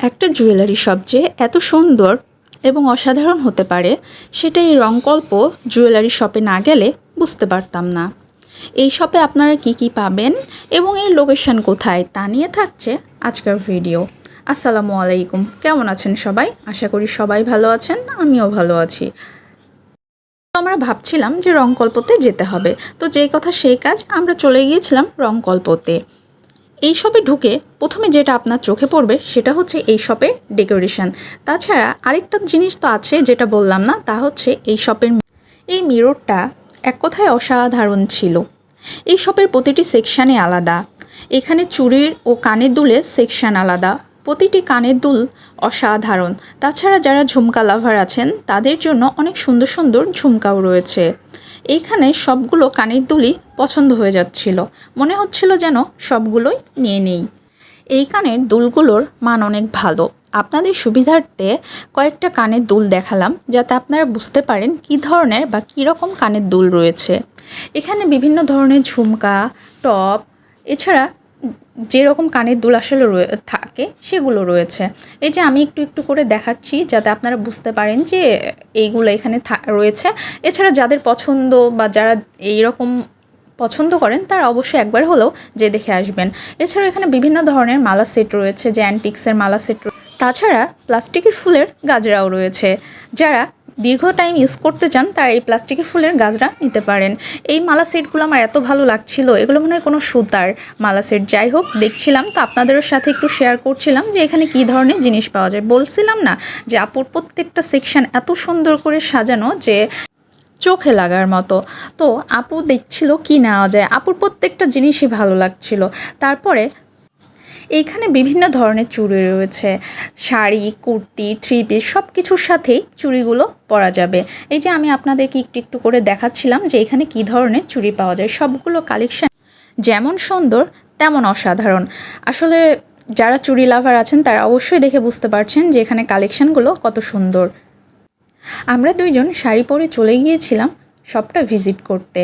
একটা jewellery shop যে এত সুন্দর এবং অসাধারণ হতে পারে সেটা এই রংকল্প জুয়েলারি শপে না গেলে বুঝতে পারতাম না। এই শপে আপনারা কি কি পাবেন এবং এর লোকেশন কোথায় তা নিয়ে থাকছে আজকের ভিডিও। আসসালামু আলাইকুম। কেমন আছেন সবাই? আশা করি সবাই ভালো আছেন, আমিও ভালো আছি। তো আমরা ভাবছিলাম যে রংকল্পতে যেতে হবে। তো যে কথা সেই কাজ, আমরা চলে গিয়েছিলাম রংকল্পতে। এই শপে ঢুকে প্রথমে যেটা আপনার চোখে পড়বে সেটা হচ্ছে এই শপের ডেকোরেশন। তাছাড়া আরেকটা জিনিস তো আছে যেটা বললাম না, তা হচ্ছে এই শপের এই মিররটা এক কথায় অসাধারণ ছিল। এই শপের প্রতিটি সেকশানে আলাদা। এখানে চুরির ও কানের দুলের সেকশান আলাদা। প্রতিটি কানের দুল অসাধারণ। তাছাড়া যারা ঝুমকা লাভার আছেন, তাদের জন্য অনেক সুন্দর সুন্দর ঝুমকাও রয়েছে। এইখানে সবগুলো কানের দুলই পছন্দ হয়ে যাচ্ছিল। মনে হচ্ছিল যেন সবগুলোই নিয়ে নেই। এই কানের দুলগুলোর মান অনেক ভালো। আপনাদের সুবিধার্থে কয়েকটা কানের দুল দেখালাম, যাতে আপনারা বুঝতে পারেন কী ধরনের বা কী রকম কানের দুল রয়েছে। এখানে বিভিন্ন ধরনের ঝুমকা, টপ, এছাড়া যেরকম কানের দুল আসলে রয়ে থাকে, সেগুলো রয়েছে। এই যে আমি একটু একটু করে দেখাচ্ছি যাতে আপনারা বুঝতে পারেন যে এইগুলো এখানে রয়েছে। এছাড়া যাদের পছন্দ বা যারা এই রকম পছন্দ করেন, তারা অবশ্যই একবার হলেও যে দেখে আসবেন। এছাড়া এখানে বিভিন্ন ধরনের মালা সেট রয়েছে, যে অ্যান্টিক্সের মালা সেট তাছাড়া প্লাস্টিকের ফুলের গাজরাও রয়েছে। যারা দীর্ঘ টাইম ইউজ করতে চান, তারা এই প্লাস্টিকের ফুলের গাছরা নিতে পারেন। এই মালা সেটগুলো আমার এত ভালো লাগছিল, এগুলো মনে হয় কোনো সুতার মালা সেট যাই হোক, দেখছিলাম তো আপনাদেরও সাথে একটু শেয়ার করছিলাম যে এখানে কী ধরনের জিনিস পাওয়া যায়। বলছিলাম না যে আপুর প্রত্যেকটা সেকশন এত সুন্দর করে সাজানো যে চোখে লাগার মতো। তো আপু দেখছিল কি নেওয়া যায়? আপুর প্রত্যেকটা জিনিসই ভালো লাগছিল। তারপরে এইখানে বিভিন্ন ধরনের চুড়ি রয়েছে। শাড়ি, কুর্তি থ্রি পিস সব কিছুর সাথেই চুড়িগুলো পরা যাবে। এই যে আমি আপনাদেরকে একটু একটু করে দেখাচ্ছিলাম যে এখানে কি ধরনের চুড়ি পাওয়া যায়। সবগুলো কালেকশান যেমন সুন্দর, তেমন অসাধারণ। আসলে যারা চুড়ি লাভার আছেন, তারা অবশ্যই দেখে বুঝতে পারছেন যে এখানে কালেকশানগুলো কত সুন্দর। আমরা দুইজন শাড়ি পরে চলে গিয়েছিলাম। শপটা ভিজিট করতে।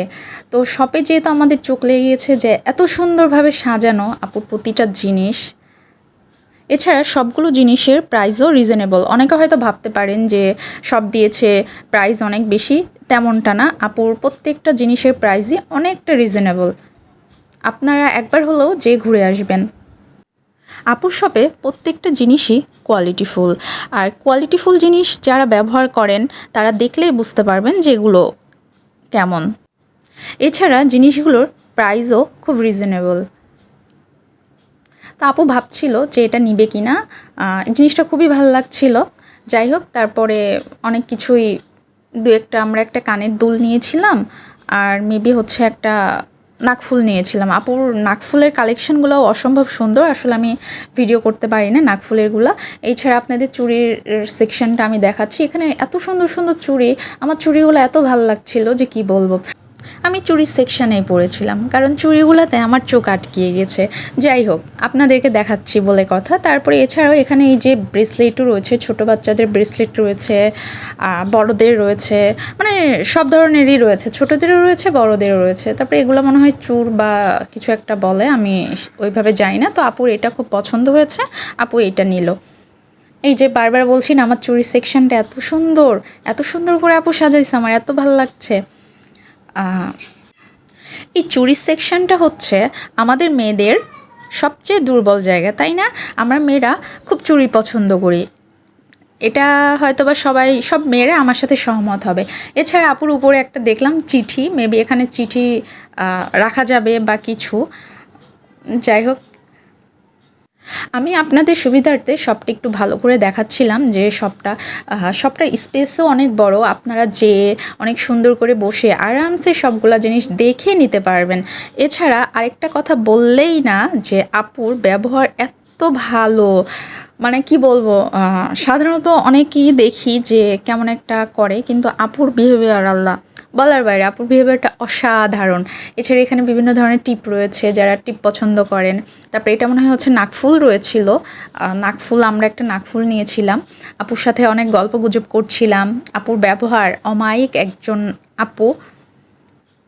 তো শপে যেহেতু আমাদের চোখ লেগে গিয়েছে যে এত সুন্দরভাবে সাজানো আপুর প্রতিটা জিনিস, এছাড়া সবগুলো জিনিসের প্রাইসও রিজনেবল অনেকে হয়তো ভাবতে পারেন যে সব দিয়েছে প্রাইস অনেক বেশি, তেমনটা না। আপুর প্রত্যেকটা জিনিসের প্রাইসই অনেকটা রিজনেবল আপনারা একবার হলেও যে ঘুরে আসবেন। আপুর শপে প্রত্যেকটা জিনিসই কোয়ালিটিফুল আর কোয়ালিটিফুল জিনিস যারা ব্যবহার করেন, তারা দেখলেই বুঝতে পারবেন যে এগুলো কেমন? এছাড়া জিনিসগুলোর প্রাইসও খুব রিজনেবল তা আপু ভাবছিল যে এটা নিবে কি না জিনিসটা খুবই ভালো লাগছিল। যাই হোক, তারপরে অনেক কিছুই দু একটা, আমরা একটা কানের দুল নিয়েছিলাম। আর মেবি হচ্ছে একটা নাকফুল নিয়েছিলাম। আপুর নাকফুলের কালেকশানগুলো অসম্ভব সুন্দর। আসলে আমি ভিডিও করতে পারি না নাকফুলেরগুলো। এছাড়া আপনাদের চুরির সেকশনটা আমি দেখাচ্ছি। এখানে এত সুন্দর সুন্দর চুড়ি। আমার চুড়িগুলো এত ভালো লাগছিল যে কি বলব? আমি চুড়ির সেকশানে পড়েছিলাম, কারণ চুরিগুলোতে আমার চোখ আটকিয়ে গেছে। যাই হোক, আপনাদেরকে দেখাচ্ছি বলে কথা। তারপরে এছাড়াও এখানে এই যে ব্রেসলেটও রয়েছে, ছোট বাচ্চাদের ব্রেসলেট রয়েছে বড়দের রয়েছে মানে সব ধরনেরই রয়েছে। ছোটোদেরও রয়েছে, বড়দেরও রয়েছে। তারপরে এগুলো মনে হয় চুর বা কিছু একটা বলে, আমি ওইভাবে যাই না। তো আপুর এটা খুব পছন্দ হয়েছে। আপু, এটা নিল। এই যে বারবার বলছি না, আমার চুরি সেকশনটা এত সুন্দর এত সুন্দর করে আপু সাজাইছে, আমার এত ভালো লাগছে। এই চুরি সেকশনটা হচ্ছে আমাদের মেয়েদের সবচেয়ে দুর্বল জায়গা, তাই না? আমরা মেয়েরা খুব চুরি পছন্দ করি। এটা হয়তো বা সবাই, সব মেয়েরা আমার সাথে সহমত হবে। এছাড়া আপুর উপরে একটা দেখলাম চিঠি, মেবি এখানে চিঠি রাখা যাবে বা কিছু। যাই হোক আমি আপনাদের সুবিধার্থে সবটা একটু ভালো করে দেখাচ্ছিলাম যে সবটা শপটার স্পেসও অনেক বড়। আপনারা যে অনেক সুন্দর করে বসে আরামসে সবগুলা জিনিস দেখে নিতে পারবেন। এছাড়া আরেকটা কথা বললেই না যে আপুর ব্যবহার এত ভালো। মানে কি বলব সাধারণত অনেকেই দেখি যে কেমন একটা করে, কিন্তু আপুর বিহেভিয়ার আল্লাহ। বলার বাইরে, আপুর বিহেভিয়ারটা অসাধারণ। এছাড়া এখানে বিভিন্ন ধরনের টিপ রয়েছে যারা টিপ পছন্দ করেন। তারপরে এটা মনে হয় হচ্ছে নাকফুল রয়েছিল। নাকফুল, আমরা একটা নাকফুল নিয়েছিলাম। আপুর সাথে অনেক গল্প গুজব করছিলাম। আপুর ব্যবহার অমায়িক একজন আপু।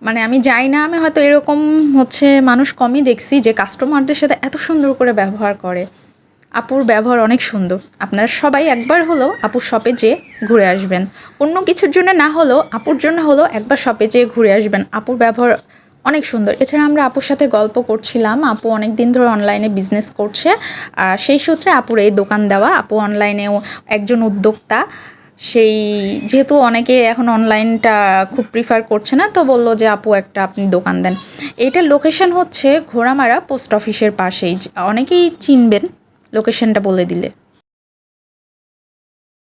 মানে আমি যাই না, আমি হয়তো এরকম হচ্ছে মানুষ কমই দেখছি যে কাস্টমারদের সাথে এত সুন্দর করে ব্যবহার করে। আপুর ব্যবহার অনেক সুন্দর। আপনারা সবাই একবার হলো আপুর শপে যেয়ে ঘুরে আসবেন। অন্য কিছুর জন্য না হলেও আপুর জন্য হলেও একবার শপে যেয়ে ঘুরে আসবেন। আপুর ব্যবহার অনেক সুন্দর। এছাড়া আমরা আপুর সাথে গল্প করছিলাম। আপু অনেক দিন ধরে অনলাইনে বিজনেস করছে। আর সেই সূত্রে আপুর এই দোকান দেওয়া। আপু অনলাইনেও একজন উদ্যোক্তা। সেই যেহেতু অনেকে এখন অনলাইনটা খুব প্রিফার করছে না, তো বলল যে, আপু, একটা আপনি দোকান দেন। এইটার লোকেশন হচ্ছে ঘোড়ামারা পোস্ট অফিসের পাশেই। অনেকেই চিনবেন। লোকেশনটা বলে দিলে।